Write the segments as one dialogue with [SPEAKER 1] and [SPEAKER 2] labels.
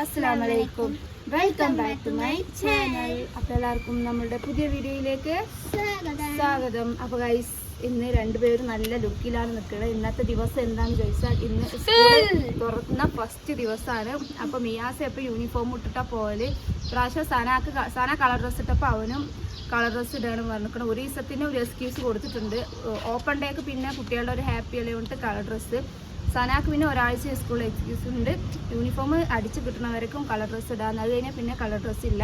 [SPEAKER 1] അസ്സലാമു അലൈക്കും welcome back to my channel അപ്പോൾ എല്ലാവർക്കും നമ്മുടെ പുതിയ വീഡിയോയിലേക്ക് സ്വാഗതം. അപ്പോൾ ഗൈസ് ഇന്ന് രണ്ടുപേരും നല്ല ലുക്കിലാണ് നിൽക്കുന്നത് ഇന്നത്തെ ദിവസം എന്താണെന്ന് ചോദിച്ചാൽ ഇന്ന് തുറക്കുന്ന ഫസ്റ്റ് ദിവസമാണ് അപ്പോൾ മിയാസ് എപ്പോൾ യൂണിഫോം ഇട്ടിട്ടാ പോലെ പ്രാവശ്യം സനാക്ക് സന കളർ ഡ്രസ്സ് ഇട്ടപ്പോൾ അവനും കളർ ഡ്രസ്സ് ഇടാണ് പറഞ്ഞിരിക്കണം. ഒരു ദിവസത്തിന് ഒരു എക്സ്ക്യൂസ് കൊടുത്തിട്ടുണ്ട് ഓപ്പൺ ഡേക്ക് പിന്നെ കുട്ടികളുടെ ഒരു ഹാപ്പി അല്ലേ കൊണ്ട് കളർ ഡ്രസ്സ് സനാക്ക് പിന്നെ ഒരാഴ്ച സ്കൂൾ എക്സ്ക്യൂസ് ഉണ്ട് യൂണിഫോം അടിച്ച് കിട്ടുന്നവർക്കും കളർ ഡ്രസ്സ് ഇടാം അത് കഴിഞ്ഞാൽ പിന്നെ കളർ ഡ്രസ്സ് ഇല്ല.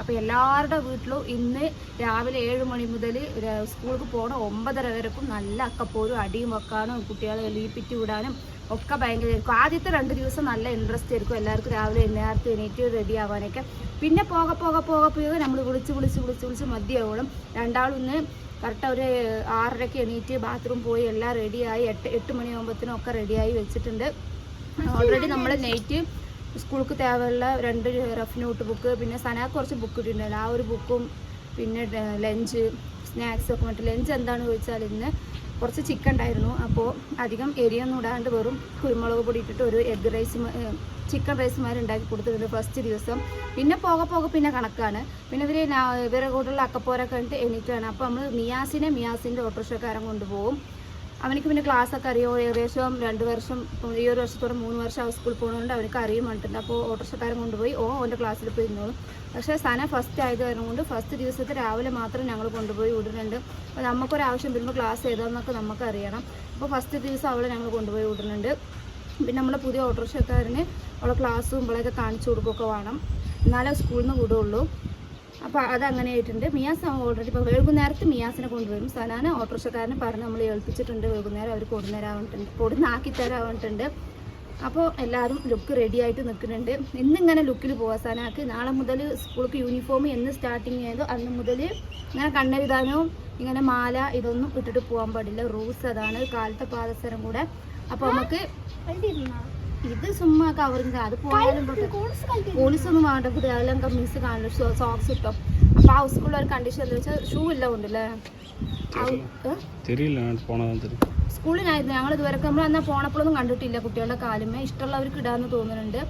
[SPEAKER 1] അപ്പോൾ എല്ലാവരുടെ വീട്ടിലും ഇന്ന് രാവിലെ ഏഴ് മണി മുതൽ സ്കൂൾക്ക് പോകണ ഒമ്പതര വരെക്കും നല്ല അക്കപ്പോരും അടിയും വെക്കാനും കുട്ടികളെ ലീപ്പിറ്റ് വിടാനും ഒക്കെ ഭയങ്കര ആയിരിക്കും ആദ്യത്തെ രണ്ട് ദിവസം നല്ല ഇൻട്രസ്റ്റ് ആയിരിക്കും. എല്ലാവർക്കും രാവിലെ നേരത്തെ എണീറ്റ് റെഡി ആവാനൊക്കെ. പിന്നെ പോക പോക പോക പോയത് നമ്മൾ വിളിച്ച് വിളിച്ച് വിളിച്ച് വിളിച്ച് മതിയാവണം രണ്ടാളൊന്ന് കറക്റ്റ് ഒരു ആറരയ്ക്ക് എണീറ്റ് ബാത്റൂം പോയി എല്ലാം റെഡിയായി എട്ട് എട്ട് മണിയാകുമ്പോഴത്തേനും ഒക്കെ റെഡിയായി വെച്ചിട്ടുണ്ട്. ഓൾറെഡി നമ്മൾ നൈറ്റ് സ്കൂൾക്ക് തേവയുള്ള രണ്ട് റഫ് നോട്ട് ബുക്ക് പിന്നെ സന കുറച്ച് ബുക്ക് ഇട്ടിട്ടുണ്ടായിരുന്നു ആ ഒരു ബുക്കും പിന്നെ ലഞ്ച് സ്നാക്സ് ഒക്കെ മറ്റു ലഞ്ച് എന്താണെന്ന് ചോദിച്ചാൽ ഇന്ന് കുറച്ച് ചിക്കൻ ഉണ്ടായിരുന്നു. അപ്പോൾ അധികം എരിയൊന്നും ഇടാണ്ട് വെറും കുരുമുളക് പൊടി ഇട്ടിട്ട് ഒരു എഗ് റൈസ് ചിക്കൻ റൈസ് മാതിരി ഉണ്ടാക്കി കൊടുത്തിട്ടുണ്ട് ഫസ്റ്റ് ദിവസം. പിന്നെ പോക പോക പിന്നെ കണക്കാണ്. പിന്നെ ഇവർ ഇവരെ കൂടെയുള്ള അക്കപ്പോരൊക്കെ കണ്ടിട്ട് എണീറ്റാണ്. അപ്പോൾ നമ്മൾ മിയാസിനെ മിയാസിന്റെ ഓട്ടോറിക്ഷക്കാരൻ കൊണ്ടുപോകും. അവനിക്ക് പിന്നെ ക്ലാസ് ഒക്കെ അറിയോ? ഏകദേശം രണ്ട് വർഷം ഈ ഒരു വർഷത്തോടെ മൂന്ന് വർഷം അവൻ സ്കൂളിൽ പോകുന്നതുകൊണ്ട് അവനക്ക് അറിയും പറഞ്ഞിട്ടുണ്ട് അപ്പോൾ ഓട്ടോറിക്ഷക്കാരൻ കൊണ്ടുപോയി ഓ അവന്റെ ക്ലാസ്സിൽ പോയി ഇരുന്നോളും പക്ഷേ സന ഫസ്റ്റ് ആയത് കാരണം കൊണ്ട് ഫസ്റ്റ് ദിവസത്തെ രാവിലെ മാത്രം ഞങ്ങൾ കൊണ്ടുപോയി വിടുന്നുണ്ട്. അപ്പോൾ നമുക്കൊരാവശ്യം വരുമ്പോൾ ക്ലാസ് ഏതാണെന്നൊക്കെ നമുക്ക് അറിയണം അപ്പോൾ ഫസ്റ്റ് ദിവസം അവളെ ഞങ്ങൾ കൊണ്ടുപോയി വിടുന്നുണ്ട്. പിന്നെ നമ്മുടെ പുതിയ ഓട്ടോറിക്ഷക്കാരന് അവളെ ക്ലാസ്സും ഇവളെയൊക്കെ കാണിച്ചു കൊടുക്കുകയൊക്കെ വേണം. എന്നാലേ സ്കൂളിൽ നിന്ന് വിടുള്ളൂ. അപ്പോൾ അതങ്ങനെ ആയിട്ടുണ്ട് മിയാസ് ഓൾറെഡി ഇപ്പോൾ വൈകുന്നേരത്ത് മിയാസിനെ കൊണ്ടുവരും. സനാന ഓട്ടോറിക്ഷക്കാരനെ പറഞ്ഞ് നമ്മൾ ഏൽപ്പിച്ചിട്ടുണ്ട്. വൈകുന്നേരം അവർ കൊടുന്നേരാവുന്നുണ്ട് കൊടുന്നാക്കി തരാവുന്നുണ്ട് അപ്പോൾ എല്ലാവരും ലുക്ക് റെഡി ആയിട്ട് നിൽക്കുന്നുണ്ട്. ഇന്നിങ്ങനെ ലുക്കിൽ പോവാം സനാക്ക്. നാളെ മുതൽ സ്കൂൾക്ക് യൂണിഫോം എന്ന് സ്റ്റാർട്ടിങ് ചെയ്തോ അന്ന് മുതൽ ഇങ്ങനെ കണ്ണെഴുതാനോ ഇങ്ങനെ മാല ഇതൊന്നും ഇട്ടിട്ട് പോകാൻ പാടില്ല. റൂൾസ് അതാണ്. കാലത്തെ പാദസരം കൂടെ. അപ്പോൾ നമുക്ക് ഇത് ചുമ്മാ കവറിങ് അത് പോയാലും പോലീസ് ഒന്നും വേണ്ട. പുതിയ അതെല്ലാം കമ്മീസ് കാണില്ല സോക്സ് ഇട്ടോ. അപ്പൊ ആ സ്കൂളിൽ ഒരു കണ്ടീഷൻ എന്താ വെച്ചാൽ ഷൂ എല്ലാം ഉണ്ടല്ലേ? സ്കൂളിലായിരുന്നു ഞങ്ങൾ ഇതുവരെ നമ്മൾ എന്നാ പോണപ്പോഴൊന്നും കണ്ടിട്ടില്ല കുട്ടികളുടെ കാലുമേ ഇഷ്ടമുള്ളവർക്ക് ഇടാന്ന് തോന്നുന്നുണ്ട്.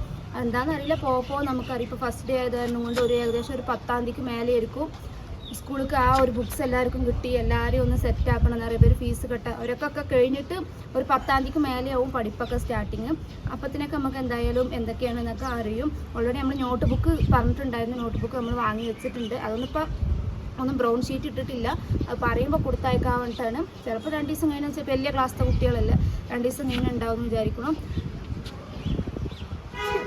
[SPEAKER 1] എന്താണെന്നറിയില്ല പോപ്പോ നമുക്കറിയാം. ഇപ്പൊ ഫസ്റ്റ് ഡേ ആയതായിരുന്നു കൊണ്ട് ഒരു ഏകദേശം ഒരു പത്താം തീയതിക്ക് മേലെ ആയിരിക്കും സ്കൂൾക്ക് ആ ഒരു ബുക്ക്സ് എല്ലാവർക്കും കിട്ടി. എല്ലാവരെയും ഒന്ന് സെറ്റ് ആക്കണം എന്നറിയാം പേര് ഫീസ് കെട്ട അവരൊക്കെ കഴിഞ്ഞിട്ട് ഒരു പത്താം തീയതിക്ക് മേലെ ആവും പഠിപ്പൊക്കെ സ്റ്റാർട്ടിങ് അപ്പത്തിനൊക്കെ നമുക്ക് എന്തായാലും എന്തൊക്കെയാണെന്നൊക്കെ അറിയും. ഓൾറെഡി നമ്മൾ നോട്ട് ബുക്ക് പറഞ്ഞിട്ടുണ്ടായിരുന്നു. നോട്ട് ബുക്ക് നമ്മൾ വാങ്ങി വെച്ചിട്ടുണ്ട്. അതൊന്നിപ്പോൾ ഒന്നും ബ്രൗൺ ഷീറ്റ് ഇട്ടിട്ടില്ല. അത് പറയുമ്പോൾ കൊടുത്തയക്കാൻ ചിലപ്പോൾ രണ്ട് ദിവസം കഴിഞ്ഞാൽ വലിയ ക്ലാസ്സിലെ കുട്ടികളല്ല. രണ്ട് ദിവസം കഴിഞ്ഞ് എന്ന് വിചാരിക്കണം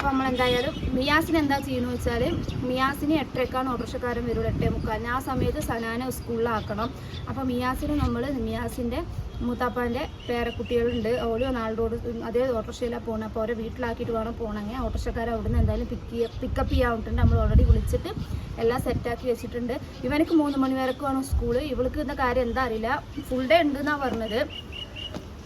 [SPEAKER 1] അപ്പോൾ നമ്മൾ എന്തായാലും മിയാസിന് എന്താ ചെയ്യുന്നത് വെച്ചാൽ മിയാസിന് എട്ടരക്കാണ് ഓട്ടോറിക്ഷക്കാരൻ വരുള്ളൂ എട്ടേ മുക്കാലിന്. ആ സമയത്ത് സനാനെ സ്കൂളിലാക്കണം. അപ്പോൾ മിയാസിന് നമ്മൾ മിയാസിന്റെ മൂത്താപ്പാന്റെ പേരക്കുട്ടികളുണ്ട്. ഓരോ നാളോട് അതേ ഓട്ടോറിക്ഷയിലാണ് പോകുന്നത് അപ്പോൾ അവരെ വീട്ടിലാക്കിയിട്ട് വേണം പോകണമെങ്കിൽ ഓട്ടോറിക്ഷക്കാരെ നിന്ന് എന്തായാലും പിക്ക് പിക്കപ്പ് ചെയ്യാവുന്നുണ്ട് നമ്മൾ ഓൾറെഡി വിളിച്ചിട്ട് എല്ലാം സെറ്റാക്കി വെച്ചിട്ടുണ്ട്. ഇവനക്ക് മൂന്ന് മണി വരെക്കാണ് സ്കൂൾ. ഇവൾക്ക് ഇന്ന കാര്യം എന്താ അറിയില്ല. ഫുൾ ഡേ ഉണ്ടെന്നാണ് പറഞ്ഞത്.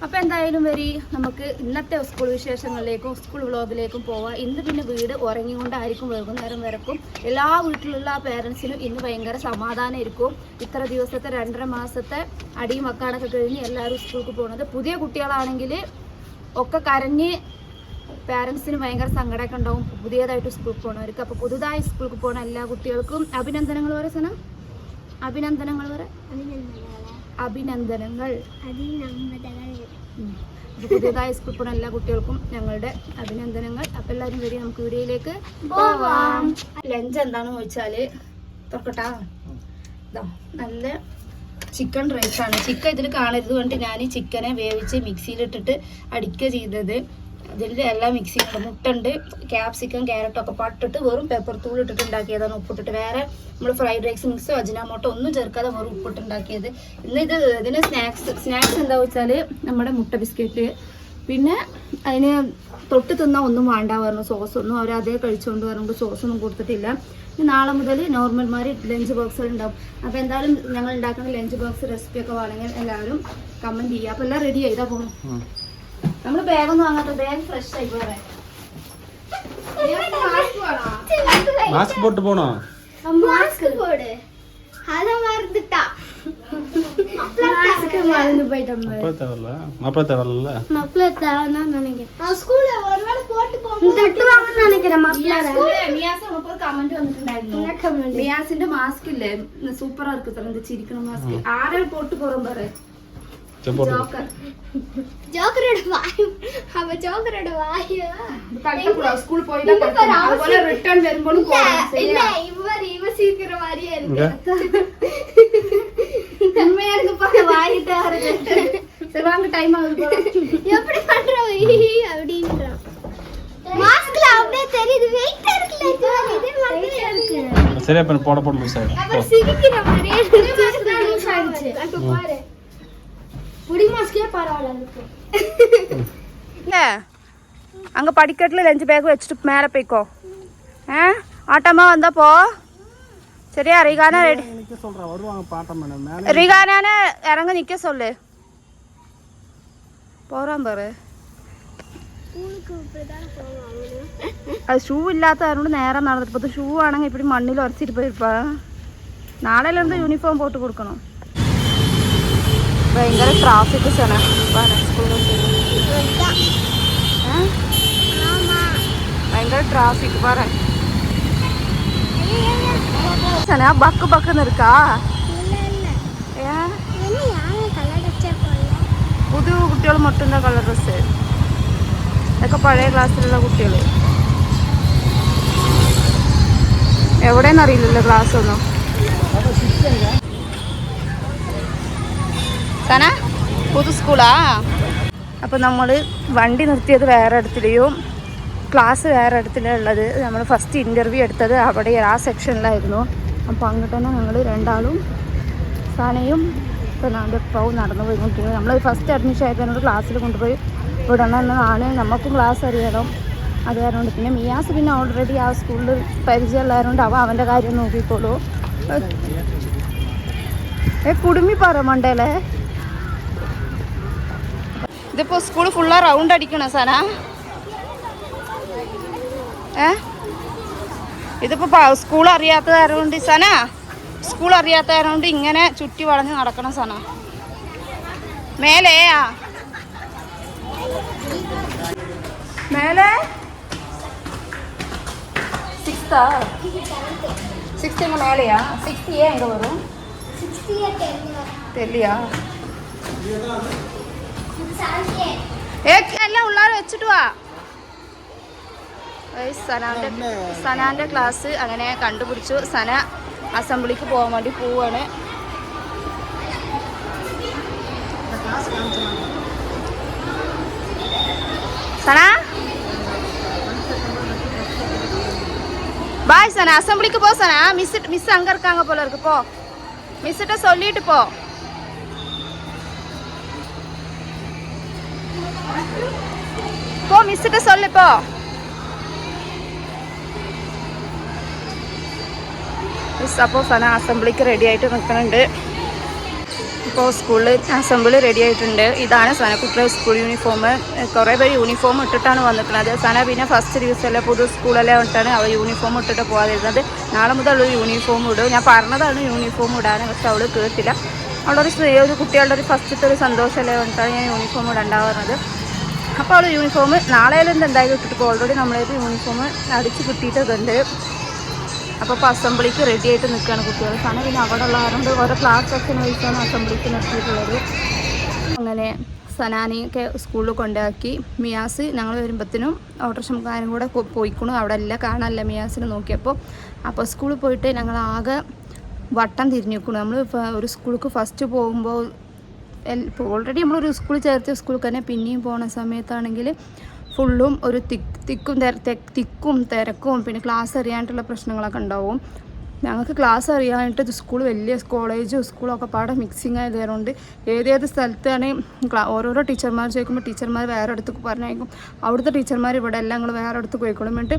[SPEAKER 1] അപ്പോൾ എന്തായാലും വരി നമുക്ക് ഇന്നത്തെ സ്കൂൾ വിശേഷങ്ങളിലേക്കും സ്കൂൾ വ്ളോഗിലേക്കും പോവാം. ഇന്ന് പിന്നെ വീട് ഉറങ്ങിക്കൊണ്ടായിരിക്കും വൈകുന്നേരം വരക്കും. എല്ലാ വീട്ടിലുള്ള പേരൻസിനും ഇന്ന് ഭയങ്കര സമാധാനമായിരിക്കും. ഇത്ര ദിവസത്തെ രണ്ടര മാസത്തെ അടിയും വക്കാടൊക്കെ കഴിഞ്ഞ് എല്ലാവരും സ്കൂൾക്ക് പോകുന്നത് പുതിയ കുട്ടികളാണെങ്കിൽ ഒക്കെ കരഞ്ഞ് പാരൻസിന് ഭയങ്കര സങ്കടമൊക്കെ ഉണ്ടാവും. പുതിയതായിട്ട് സ്കൂളിൽ പോകണവർക്ക് അപ്പോൾ പുതുതായി സ്കൂളിൽ പോകുന്ന എല്ലാ കുട്ടികൾക്കും അഭിനന്ദനങ്ങൾ വരെ സന. അഭിനന്ദനങ്ങൾ വരെ അഭിനന്ദനങ്ങൾ. പുതിയതായ സ്കൂൾ പോണ എല്ലാ കുട്ടികൾക്കും ഞങ്ങളുടെ അഭിനന്ദനങ്ങൾ. അപ്പൊ എല്ലാവരും വരി നമുക്ക് വീഡിയോയിലേക്ക് പോവാം. ലഞ്ച് എന്താണെന്ന് ചോദിച്ചാൽ തുറക്കട്ടാ. ഇതാ നല്ല ചിക്കൻ റൈസ് ആണ്. ചിക്കൻ ഇതിൽ കാണരുത് കൊണ്ട് ഞാൻ ചിക്കനെ വേവിച്ച് മിക്സിയിലിട്ടിട്ട് അടിക്കുക ചെയ്തത്. അതിൽ എല്ലാം മിക്സ് ചെയ്യുന്നുണ്ട് മുട്ടുണ്ട് ക്യാപ്സിക്കം ക്യാരറ്റൊക്കെ പട്ടിട്ട് വെറും പെപ്പർ തൂൾ ഇട്ടിട്ട് ഉണ്ടാക്കിയതാണ് ഉപ്പിട്ടിട്ട്. വേറെ നമ്മൾ ഫ്രൈഡ് റൈസ് മിക്സോ അജിനാമോട്ടോ ഒന്നും ചേർക്കാതെ വെറും ഉപ്പിട്ട് ഉണ്ടാക്കിയത്. ഇന്ന് ഇത് ഇതിന് സ്നാക്സ് സ്നാക്സ് എന്താ വെച്ചാൽ നമ്മുടെ മുട്ട ബിസ്ക്കറ്റ് പിന്നെ അതിന് തൊട്ട് തിന്നാൽ ഒന്നും വേണ്ട പറഞ്ഞു സോസ് ഒന്നും അവർ അതേ കഴിച്ചുകൊണ്ട് പറഞ്ഞുകൊണ്ട് സോസ് ഒന്നും കൊടുത്തിട്ടില്ല. നാളെ മുതൽ നോർമൽമാർ ലഞ്ച് ബോക്സ് ഉണ്ടാവും. അപ്പോൾ എന്തായാലും ഞങ്ങൾ ഉണ്ടാക്കുന്ന ലഞ്ച് ബോക്സ് റെസിപ്പി ഒക്കെ വേണമെങ്കിൽ എല്ലാവരും കമന്റ് ചെയ്യുക അപ്പോൾ എല്ലാം റെഡി ആയിതാ പോകണം നമ്മൾ ബാഗ് ഒന്നും വാങ്ങാത്ത ബാഗ് ഫ്രഷ് ആയി പോട്ട് പോണോ? മാസ്ക് പോട്. മാസ്ക് ഇല്ലേ? സൂപ്പർ ആർക്ക് ചിരിക്കണ മാസ്ക് ആരെ പോട്ട് പുറം പറയാ.
[SPEAKER 2] चल जोकर
[SPEAKER 1] जोकर
[SPEAKER 3] रडवाय हम जोकर रडवाय கரெக்ட்டா
[SPEAKER 1] கூட ஸ்கூல் போய் தான் கரெக்ட்டா அதுல ரிட்டர்ன்
[SPEAKER 3] வரும்போது
[SPEAKER 1] போறோம் இல்ல
[SPEAKER 3] இவர் இவ சீக்கிர மாதிரியே இருக்கு
[SPEAKER 1] உண்மையா இருக்கு பாக்க வாயிட்டா இருக்கு சரி வாங்க டைம் ஆகுது போறோம்
[SPEAKER 3] எப்படி பண்றோம் அப்படின்றான் மாஸ்க்ல அப்படியே தெரியுது வெயிட் இருக்குல இது இது மாதிரியே இருக்கு
[SPEAKER 2] சரி அப்ப போட போட லூஸ் ஆயிடுச்சு
[SPEAKER 3] அப்ப சிரிக்கிற மாதிரியே லூஸ் ஆயிடுச்சு அப்ப பாரு கிறிஸ்மஸ்க்கே பரவாயில்ல
[SPEAKER 1] அங்கே படிக்கட்டில் லஞ்சு பேக் வச்சுட்டு மேலே போய்க்கோ. ஆ? ஆட்டமா வந்தா போ. சரியா ரிகானா ரெடி ரிகானான இறங்க நிக்க சொல்லு. போறான் பாரு. அது ஷூ இல்லாத அவனோட நேரம் நடந்துட்டு பார்த்து ஷூ ஆனாங்க இப்படி மண்ணில் உரைச்சிட்டு போயிருப்பா. நாளையிலேருந்து யூனிஃபார்ம் போட்டு கொடுக்கணும். ഭയങ്കര ട്രാഫിക് ആണ് ഭയങ്കര ട്രാഫിക് പറ ബക്ക് ബക്ക് നിൽക്കാ. പുതിയ കുട്ടികൾ മൊട്ടുന്ന കളർ ഡ്രസ്സ് ഇതൊക്കെ പഴയ ക്ലാസ്സിലുള്ള കുട്ടികൾ എവിടെയെന്നറിയില്ലല്ലോ ക്ലാസ്സൊന്നും സന പുതു സ്കൂളാ? അപ്പോൾ നമ്മൾ വണ്ടി നിർത്തിയത് വേറെ ഇടത്തിലെയും ക്ലാസ് വേറെ ഇടത്തിലാണ് ഉള്ളത്. നമ്മൾ ഫസ്റ്റ് ഇന്റർവ്യൂ എടുത്തത് അവിടെ ആ സെക്ഷനിലായിരുന്നു അപ്പോൾ അങ്ങോട്ട് തന്നെ ഞങ്ങൾ രണ്ടാളും സനയും നമ്മുടെ പവും നടന്നു പോയിക്കൊണ്ടിരിക്കുന്നത് നമ്മൾ ഫസ്റ്റ് അഡ്മിഷൻ ആയതിനോട് ക്ലാസ്സിൽ കൊണ്ടുപോയി. വിടണമെന്നാണ് നമുക്കും ക്ലാസ് അറിയണം. അത് കാരണം പിന്നെ മിയാസ് പിന്നെ ഓൾറെഡി ആ സ്കൂളിൽ പരിചയമുള്ളതുകൊണ്ട് അവ അവന്റെ കാര്യം നോക്കിക്കോളൂ. ഏ കുടുമി പറ മണ്ടേലേ. ഇതിപ്പോൾ സ്കൂൾ ഫുള്ളാ റൗണ്ട് അടിക്കണോ സന ഏ ഇതിപ്പോൾ സ്കൂൾ അറിയാത്ത കാരണം കൊണ്ട് സന സ്കൂൾ അറിയാത്ത കാരണം കൊണ്ട് ഇങ്ങനെ ചുറ്റി വളഞ്ഞ് നടക്കണം സന മേലെയാ മേലെ സിക്സ്താ സിക്സ്ത് எங்க மேலையா சிக்ஸ்த் ஏன் எங்கே வரும்
[SPEAKER 3] சிக்ஸ்டி
[SPEAKER 1] എല്ലാം ഉള്ളാരെ വെച്ചിട്ട് വാ ഏയ് സനാന്റെ സനാന്റെ ക്ലാസ് അങ്ങനെ കണ്ടുപിടിച്ചു സന അസംബ്ലിക്ക് പോകാൻ വേണ്ടി പോവാണ് സന பாய் சனா அசம்பிளிக்கு போ சனா மிஸ் மிஸ் அங்க இருக்காங்க போல இருக்கு போ மிஸ்கிட்ட சொல்லிட்டு போ പോ മിസ്സിട്ട് சொல்லு പോ മിസ് അപ്പോൾ സന അസംബ്ലിക്ക് റെഡി ആയിട്ട് നിൽക്കുന്നുണ്ട് ഇപ്പോൾ സ്കൂളിൽ അസംബ്ലി റെഡി ആയിട്ടുണ്ട് ഇതാണ് സനക്കുട്ടിയുടെ സ്കൂൾ യൂണിഫോം കുറേ പേര് യൂണിഫോം ഇട്ടിട്ടാണ് വന്നിട്ടുള്ളത് സന പിന്നെ ഫസ്റ്റ് ദിവസമല്ലേ പുതു സ്കൂളല്ലേ ഇട്ടാണ് അവൾ യൂണിഫോം ഇട്ടിട്ട് പോകാതിരുന്നത് നാളെ മുതൽ അവൾ യൂണിഫോം ഇടും ഞാൻ പറഞ്ഞതാണ് യൂണിഫോം ഇടാൻ പക്ഷെ അവൾ കേട്ടില്ല അവളൊരു സ്ത്രീ ഒരു കുട്ടികളുടെ ഒരു ഫസ്റ്റത്തെ ഒരു സന്തോഷമല്ലേ കൊണ്ടാണ് ഞാൻ യൂണിഫോം ഇടണ്ടാവുന്നത് അപ്പോൾ അവിടെ യൂണിഫോം നാളെയിലും എന്തായാലും ഇട്ടിട്ട് ഓൾറെഡി നമ്മളേത് യൂണിഫോം അടിച്ച് കിട്ടിയിട്ടുണ്ട് അപ്പോൾ ഇപ്പോൾ അസംബ്ലിക്ക് റെഡി ആയിട്ട് നിൽക്കുകയാണ് കുട്ടികൾ. കാരണം പിന്നെ അവിടെ ഉള്ള ആരുണ്ട്? ഓരോ ക്ലാസ് സെക്ഷൻ വഹിച്ചാണ് അസംബ്ലിക്ക് നിർത്തിയിട്ടുള്ളത്. അങ്ങനെ സനാനിയൊക്കെ സ്കൂളിൽ കൊണ്ടാക്കി. മിയാസ് ഞങ്ങൾ വരുമ്പോഴത്തേനും ഓട്ടോറിക്ഷക്കാരും കൂടെ പോയിക്കണു. അവിടെ എല്ലാം കാണാനല്ല മിയാസിനെ നോക്കിയപ്പോൾ അപ്പോൾ സ്കൂളിൽ പോയിട്ട് ഞങ്ങൾ ആകെ വട്ടം തിരിഞ്ഞു തിരിഞ്ഞിരിക്കണു നമ്മൾ ഒരു സ്കൂൾക്ക് ഫസ്റ്റ് പോകുമ്പോൾ ഇപ്പോൾ ഓൾറെഡി നമ്മളൊരു സ്കൂളിൽ ചേർത്ത സ്കൂളിൽ തന്നെ പിന്നെയും പോണ സമയത്താണെങ്കിൽ ഫുള്ളും ഒരു തിക്ക് തിക്കും തിക്കും തിരക്കും പിന്നെ ക്ലാസ് അറിയാനായിട്ടുള്ള പ്രശ്നങ്ങളൊക്കെ ഉണ്ടാവും. ഞങ്ങൾക്ക് ക്ലാസ് അറിയാനായിട്ട് സ്കൂൾ വലിയ കോളേജും സ്കൂളും ഒക്കെ പാടെ മിക്സിങ് ആയതുകൊണ്ട് ഏതേത് സ്ഥലത്താണ് ഓരോരോ ടീച്ചർമാർ ചോദിക്കുമ്പോൾ ടീച്ചർമാർ വേറെ അടുത്ത് പറഞ്ഞയക്കും. അവിടുത്തെ ടീച്ചർമാർ ഇവിടെ എല്ലാം ഞങ്ങൾ വേറെ അടുത്ത് പോയിക്കോളും എന്നിട്ട്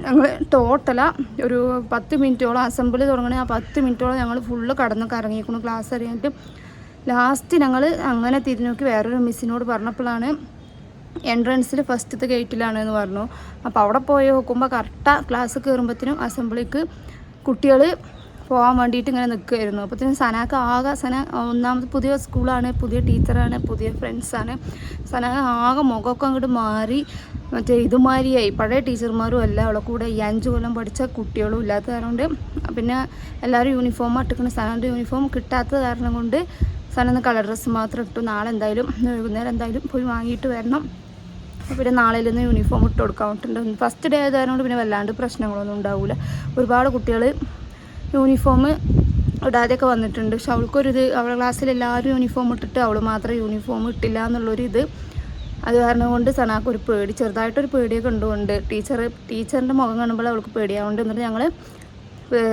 [SPEAKER 1] ഞങ്ങൾ ടോട്ടല ഒരു പത്ത് മിനിറ്റോളം അസംബ്ലി തുടങ്ങണേ ആ പത്ത് മിനിറ്റോളം ഞങ്ങൾ ഫുള്ള് കടന്നൊക്കെ ഇറങ്ങിയിരിക്കണം ക്ലാസ് അറിയാനായിട്ട് ലാസ്റ്റ് ഞങ്ങൾ അങ്ങനെ തിരിഞ്ഞോക്കി വേറൊരു മിസ്സിനോട് പറഞ്ഞപ്പോഴാണ് എൻട്രൻസിൽ ഫസ്റ്റത്തെ ഗേറ്റിലാണ് എന്ന് പറഞ്ഞു. അപ്പോൾ അവിടെ പോയി നോക്കുമ്പോൾ കറക്റ്റ് ക്ലാസ് കയറുമ്പോഴത്തേനും അസംബ്ലിക്ക് കുട്ടികൾ പോകാൻ വേണ്ടിയിട്ട് ഇങ്ങനെ നിൽക്കുമായിരുന്നു അപ്പോഴത്തേനും സനാക്ക് ആകെ സന ഒന്നാമത് പുതിയ സ്കൂളാണ് പുതിയ ടീച്ചറാണ് പുതിയ ഫ്രണ്ട്സാണ് സനാക്ക് ആകെ മുഖമൊക്കെ അങ്ങോട്ട് മാറി മറ്റേ ഇതുമാതിരിയായി പഴയ ടീച്ചർമാരും അല്ല അവളെ കൂടെ ഈ അഞ്ച് കൊല്ലം പഠിച്ച കുട്ടികളും ഇല്ലാത്ത കാരണം കൊണ്ട് പിന്നെ എല്ലാവരും യൂണിഫോം ഇട്ടിക്കുന്ന സനാന്റെ യൂണിഫോം കിട്ടാത്ത കാരണം കൊണ്ട് സനന്ന് കളർ ഡ്രസ്സ് മാത്രം ഇട്ടു. നാളെ എന്തായാലും വൈകുന്നേരം എന്തായാലും പോയി വാങ്ങിയിട്ട് വരണം. പിന്നെ നാളെ നിന്ന് യൂണിഫോം ഇട്ട് കൊടുക്കാൻ ഫസ്റ്റ് ഡേ ആയതുകൊണ്ട് പിന്നെ വല്ലാണ്ട് പ്രശ്നങ്ങളൊന്നും ഉണ്ടാവില്ല ഒരുപാട് കുട്ടികൾ യൂണിഫോം ഇടാതെയൊക്കെ വന്നിട്ടുണ്ട്. പക്ഷെ അവൾക്കൊരു ഇത് അവളുടെ ക്ലാസ്സിൽ എല്ലാവരും യൂണിഫോം ഇട്ടിട്ട് അവൾ മാത്രം യൂണിഫോം ഇട്ടില്ല എന്നുള്ളൊരു ഇത്. അത് കാരണം കൊണ്ട് സനാക്ക് ഒരു പേടി ചെറുതായിട്ടൊരു പേടിയൊക്കെ ഉണ്ടുകൊണ്ട് ടീച്ചർ ടീച്ചറിന്റെ മുഖം കാണുമ്പോൾ അവൾക്ക് പേടിയാവുന്നുണ്ട്. എന്നിട്ട് ഞങ്ങൾ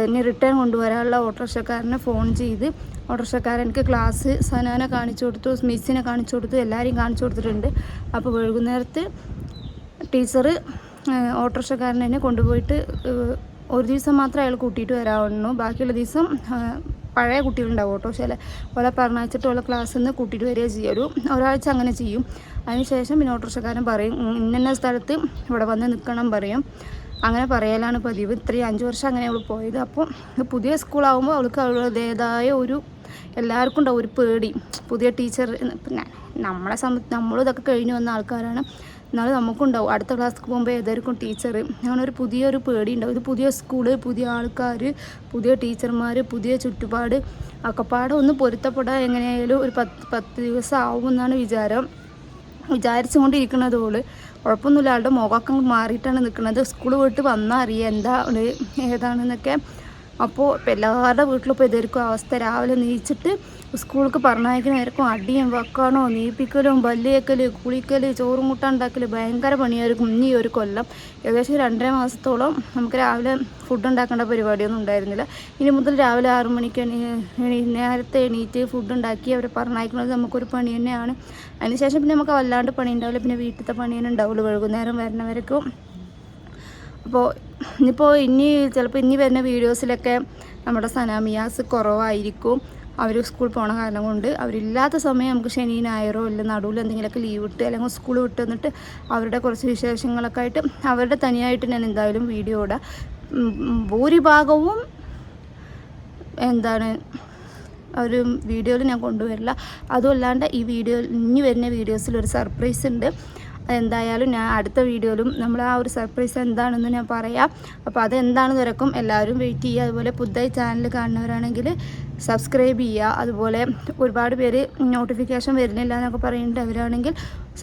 [SPEAKER 1] ഇനി റിട്ടേൺ കൊണ്ടുവരാനുള്ള ഓട്ടോറിക്ഷക്കാരനെ ഫോൺ ചെയ്ത് ഓട്ടോറിക്ഷക്കാരൻ എനിക്ക് ക്ലാസ് സനാനെ കാണിച്ചു കൊടുത്തു മിസ്സിനെ കാണിച്ചു കൊടുത്തു എല്ലാവരെയും കാണിച്ചു കൊടുത്തിട്ടുണ്ട്. അപ്പോൾ വൈകുന്നേരത്ത് ടീച്ചർ ഓട്ടോറിക്ഷക്കാരനെ കൊണ്ടുപോയിട്ട് ഒരു ദിവസം മാത്രമേ അയാൾ കൂട്ടിയിട്ട് വരാവുള്ളൂ ബാക്കിയുള്ള ദിവസം പഴയ കുട്ടികളുണ്ടാവും ഓട്ടോറിക്ഷയിൽ ഓളെ പറഞ്ഞയച്ചിട്ട് ഓളെ ക്ലാസ്സിൽ നിന്ന് കൂട്ടിയിട്ട് വരിക ചെയ്യും ഒരു ഒരാഴ്ച അങ്ങനെ ചെയ്യും. അതിനുശേഷം പിന്നെ ഓട്ടോറിക്ഷക്കാരൻ പറയും "ഉം, ഇന്ന സ്ഥലത്ത് ഇവിടെ വന്ന് നിൽക്കണം പറയും. അങ്ങനെ പറയലാണ് പതിവ്. ഇത്രയും അഞ്ച് വർഷം അങ്ങനെ അവൾ പോയത്. അപ്പോൾ പുതിയ സ്കൂളാകുമ്പോൾ അവൾക്ക് അവളുടേതായ ഒരു എല്ലാവർക്കും ഉണ്ടാവും ഒരു പേടി. പുതിയ ടീച്ചർ നമ്മളെ സമ നമ്മളും ഇതൊക്കെ കഴിഞ്ഞു വന്ന ആൾക്കാരാണ്. എന്നാലും നമുക്കുണ്ടാവും അടുത്ത ക്ലാസ്സിൽ പോകുമ്പോൾ ഏതായിരിക്കും ടീച്ചർ? അങ്ങനെ ഒരു പുതിയൊരു പേടി ഉണ്ടാവും. ഇത് പുതിയ സ്കൂൾ പുതിയ ആൾക്കാർ പുതിയ ടീച്ചർമാർ പുതിയ ചുറ്റുപാട് അക്കപ്പാടെ ഒന്ന് പൊരുത്തപ്പെടാൻ എങ്ങനെയായാലും ഒരു പത്ത് പത്ത് ദിവസം ആവുമെന്നാണ് വിചാരം. വിചാരിച്ചുകൊണ്ടിരിക്കുന്നത് ഓൾ കുഴപ്പമൊന്നുമില്ല. ആളുടെ മുഖമൊക്കെ മാറിയിട്ടാണ് നിൽക്കുന്നത്. സ്കൂൾ വിട്ട് വന്നാൽ അറിയാം. എന്താ ഏതാണെന്നൊക്കെ അപ്പോൾ ഇപ്പോൾ എല്ലാവരുടെ വീട്ടിലും ഇപ്പോൾ ഇതായിരിക്കും അവസ്ഥ. രാവിലെ നീച്ചിട്ട് സ്കൂൾക്ക് പറഞ്ഞയക്കുന്നതായിരിക്കും അടിയും വെക്കാനോ നീപ്പിക്കലും ബല്ലിയേക്കൽ കുളിക്കൽ ചോറും കൂട്ട ഉണ്ടാക്കൽ ഭയങ്കര പണിയായിരിക്കും. ഇനി ഒരു കൊല്ലം. ഏകദേശം രണ്ടര മാസത്തോളം നമുക്ക് രാവിലെ ഫുഡ് ഉണ്ടാക്കേണ്ട പരിപാടിയൊന്നും ഉണ്ടായിരുന്നില്ല. ഇനി മുതൽ രാവിലെ ആറു മണിക്ക് എണീ നേരത്തെ എണീറ്റ് ഫുഡ് ഉണ്ടാക്കി അവരെ പറഞ്ഞയക്കുന്നത് നമുക്കൊരു പണി തന്നെയാണ്. അതിനുശേഷം പിന്നെ നമുക്ക് വല്ലാണ്ട് പണി ഉണ്ടാവില്ല. പിന്നെ വീട്ടിലത്തെ പണി തന്നെ ഉണ്ടാവുള്ളൂ. വൈകുന്നേരം വരുന്നവരേക്കും അപ്പോൾ ഇനിയിപ്പോൾ ഇനി ചിലപ്പോൾ ഇനി വരുന്ന വീഡിയോസിലൊക്കെ നമ്മുടെ സനാമിയാസ് കുറവായിരിക്കും. അവർ സ്കൂൾ പോണ കാരണം കൊണ്ട് അവരില്ലാത്ത സമയം നമുക്ക് ശനി ഞായറോ ഇല്ല നടുവിൽ എന്തെങ്കിലുമൊക്കെ ലീവ് ഇട്ട് അല്ലെങ്കിൽ സ്കൂൾ വിട്ട് വന്നിട്ട് അവരുടെ കുറച്ച് വിശേഷങ്ങളൊക്കെ ആയിട്ട് അവരുടെ തനിയായിട്ട് ഞാൻ എന്തായാലും വീഡിയോ ഇടാം. ഭൂരിഭാഗവും എന്താണ് ഒരു വീഡിയോയിൽ ഞാൻ കൊണ്ടുവരില്ല. അതുമല്ലാണ്ട് ഈ വീഡിയോ ഇനി വരുന്ന വീഡിയോസിൽ ഒരു സർപ്രൈസ് ഉണ്ട്. എന്തായാലും ഞാൻ അടുത്ത വീഡിയോയിലും നമ്മൾ ആ ഒരു സർപ്രൈസ് എന്താണെന്ന് ഞാൻ പറയാം. അപ്പോൾ അതെന്താണെന്ന് വരക്കും. എല്ലാവരും വെയിറ്റ് ചെയ്യുക. അതുപോലെ പുതുതായി ചാനൽ കാണുന്നവരാണെങ്കിൽ സബ്സ്ക്രൈബ് ചെയ്യുക. അതുപോലെ ഒരുപാട് പേര് നോട്ടിഫിക്കേഷൻ വരുന്നില്ല എന്നൊക്കെ പറയുന്നുണ്ട്. അവരാണെങ്കിൽ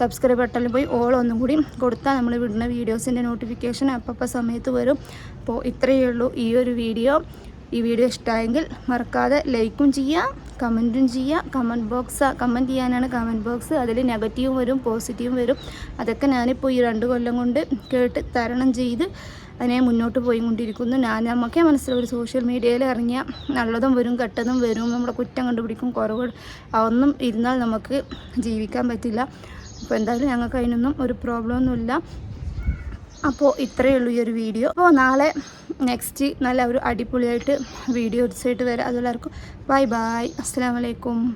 [SPEAKER 1] സബ്സ്ക്രൈബ് ബട്ടണിൽ പോയി ഓൾ ഒന്നും കൂടി കൊടുത്താൽ നമ്മൾ വിടുന്ന വീഡിയോസിന്റെ നോട്ടിഫിക്കേഷൻ അപ്പം സമയത്ത് വരും. അപ്പോൾ ഇത്രയേ ഉള്ളൂ ഈ ഒരു വീഡിയോ ഈ വീഡിയോ ഇഷ്ടമായെങ്കിൽ മറക്കാതെ ലൈക്കും ചെയ്യാം കമന്റും ചെയ്യുക. കമന്റ് ബോക്സ് കമന്റ് ചെയ്യാനാണ് കമന്റ് ബോക്സ്. അതിൽ നെഗറ്റീവും വരും പോസിറ്റീവും വരും. അതൊക്കെ ഞാനിപ്പോൾ ഈ രണ്ട് കൊല്ലം കൊണ്ട് കേട്ട് തരണം ചെയ്ത് അതിനെ മുന്നോട്ട് പോയിക്കൊണ്ടിരിക്കുന്നു. ഞാൻ നമുക്കേ മനസ്സിലൊരു സോഷ്യൽ മീഡിയയിൽ ഇറങ്ങിയാൽ നല്ലതും വരും കെട്ടതും വരും. നമ്മുടെ കുറ്റം കണ്ടുപിടിക്കും കുറവ് ഒന്നും ഇരുന്നാൽ നമുക്ക് ജീവിക്കാൻ പറ്റില്ല. അപ്പോൾ എന്തായാലും ഞങ്ങൾക്ക് അതിനൊന്നും ഒരു പ്രോബ്ലം ഒന്നുമില്ല. അപ്പോൾ ഇത്രയേ ഉള്ളൂ ഈ ഒരു വീഡിയോ. അപ്പോൾ നാളെ നെക്സ്റ്റ് നല്ല ഒരു അടിപൊളിയായിട്ട് വീഡിയോ എടുത്തിട്ട് വരാം. അതെല്ലാവർക്കും ബൈ ബൈ അസ്സാം വലൈക്കും